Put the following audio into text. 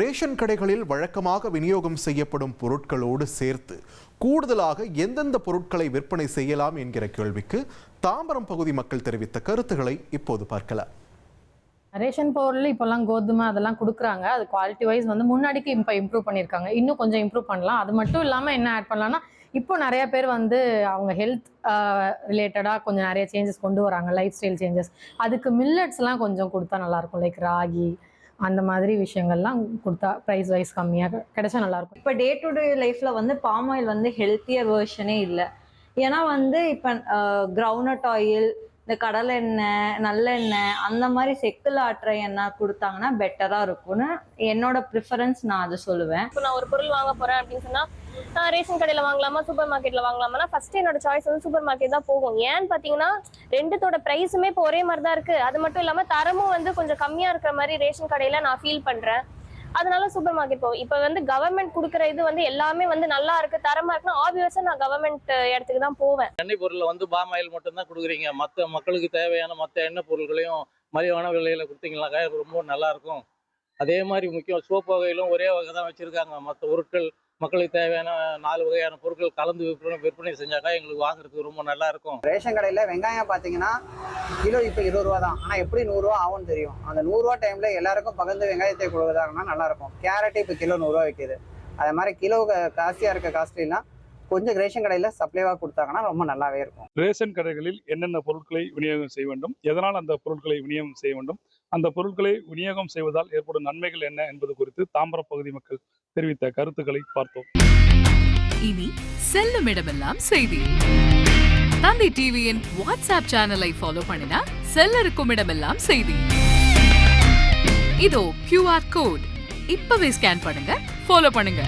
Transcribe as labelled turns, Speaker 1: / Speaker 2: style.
Speaker 1: Ration கடைகளில் வழக்கமாக விநியோகம் செய்யப்படும் பொருட்களோடு சேர்த்து கூடுதலாக எந்தெந்த பொருட்களை விற்பனை செய்யலாம் என்கிற கேள்விக்கு தாம்பரம் பகுதி மக்கள் தெரிவித்த கருத்துக்களை இப்போது பார்க்கலாம்.
Speaker 2: ரேஷன் பொருள் இப்போல்லாம் கோதுமை அதெல்லாம் கொடுக்குறாங்க. அது குவாலிட்டி வைஸ் வந்து முன்னாடிக்கு இப்போ இம்ப்ரூவ் பண்ணியிருக்காங்க. இன்னும் கொஞ்சம் இம்ப்ரூவ் பண்ணலாம். அது மட்டும் இல்லாமல் என்ன ஆட் பண்ணலாம்னா இப்போ நிறைய பேர் வந்து அவங்க ஹெல்த் ரிலேட்டடாக கொஞ்சம் நிறைய சேஞ்சஸ் கொண்டு வராங்க. லைஃப் ஸ்டைல் சேஞ்சஸ் அதுக்கு மில்லட்ஸ்லாம் கொஞ்சம் கொடுத்தா நல்லாயிருக்கும் லைக் ராகி அந்த மாதிரி விஷயங்கள்லாம் கொடுத்தா ப்ரைஸ் வைஸ் கம்மியாக கிடைச்சா நல்லாயிருக்கும்.
Speaker 3: இப்போ டே டு டே லைஃப்பில் வந்து பாம் ஆயில் வந்து ஹெல்த்தியர் வேர்ஷனே இல்லை. ஏன்னா வந்து இப்போ கிரவுனட் ஆயில் இந்த கடலை எண்ணெய் நல்லெண்ணெய் அந்த மாதிரி செக்கில் ஆட்டுற எண்ணெய் கொடுத்தாங்கன்னா பெட்டராக இருக்கும்னு என்னோட ப்ரிஃபரன்ஸ் நான் அதை சொல்லுவேன்.
Speaker 4: இப்போ நான் ஒரு பொருள் வாங்க போறேன் அப்படின்னு சொன்னா நான் ரேஷன் கடையில வாங்கலாமா சூப்பர் மார்க்கெட்ல வாங்கலாமா ஃபர்ஸ்ட் என்னோட சாய்ஸ் வந்து சூப்பர் மார்க்கெட் தான் போகும். ஏன்னு பாத்தீங்கன்னா ரெண்டுத்தோட பிரைஸுமே இப்போ ஒரே மாதிரி தான் இருக்கு. அது மட்டும் இல்லாம தரமும் வந்து கொஞ்சம் கம்மியா இருக்கிற மாதிரி ரேஷன் கடையில நான் ஃபீல் பண்றேன். அதனால சூப்பர் மார்க்கெட் போகும் இப்போ வந்து கவர்மெண்ட் கொடுக்குற இது வந்து எல்லாமே வந்து நல்லா இருக்கு தரமா இருக்குன்னா ஆப்வியஸா நான் கவர்மெண்ட் இடத்துக்கு தான் போவேன்.
Speaker 5: எண்ணெய் பொருளில் வந்து பாம் ஆயில் மட்டும்தான் கொடுக்குறீங்க. மற்ற மக்களுக்கு தேவையான மற்ற எண்ணெய் பொருட்களையும் மலிவான விலையில் கொடுத்தீங்கன்னாக்கா ரொம்ப நல்லா இருக்கும். அதே மாதிரி முக்கியம் சோப்பு வகையிலும் ஒரே வகை தான் வச்சிருக்காங்க. மற்ற பொருட்கள் மக்களுக்கு தேவையான நாலு வகையான பொருட்கள் கலந்து விற்பனை விற்பனை செஞ்சாக்கா எங்களுக்கு வாங்குறதுக்கு ரொம்ப நல்லா இருக்கும்.
Speaker 6: ரேஷன் கடையில் வெங்காயம் பார்த்தீங்கன்னா கிலோ இப்போ இருபது ரூபா தான். ஆனால் எப்படி நூறுரூவா ஆகும்னு தெரியும். அந்த நூறுரூவா டைமில் எல்லாருக்கும் பகிர்ந்து வெங்காயத்தை கொடுக்குறாங்கன்னா நல்லாயிருக்கும் கேரட் இப்போ கிலோ நூறுரூவா விற்கிது அதே மாதிரி கிலோ காஸ்ட்லியாக இருக்க காஸ்ட்லிலாம் கொஞ்சம் ரேஷன் கடையில் சப்ளைவாக கொடுத்தாங்கன்னா ரொம்ப நல்லாவே இருக்கும்.
Speaker 7: ரேஷன் கடைகளில் என்னென்ன பொருட்களை விநியோகம் செய்ய வேண்டும்? எதனால் அந்த பொருட்களை விநியோகம் செய்ய வேண்டும்? அந்த பொருட்களை விநியோகம் செய்வதால் ஏற்படும் நன்மைகள் என்ன என்பது குறித்து தாம்பரம் பகுதி மக்கள் தெரிவித்த கருத்துக்களை பார்த்தோம்.
Speaker 8: இனி செல்லும் இடமெல்லாம் செய்தி. தந்தி டிவியின் வாட்ஸ்அப் சேனலை ஃபாலோ பண்ணினா செல்ல இருக்கும் இடமெல்லாம் செய்தி. இதோ கியூஆர் கோட் இப்பவே ஸ்கேன் பண்ணுங்க ஃபாலோ பண்ணுங்க.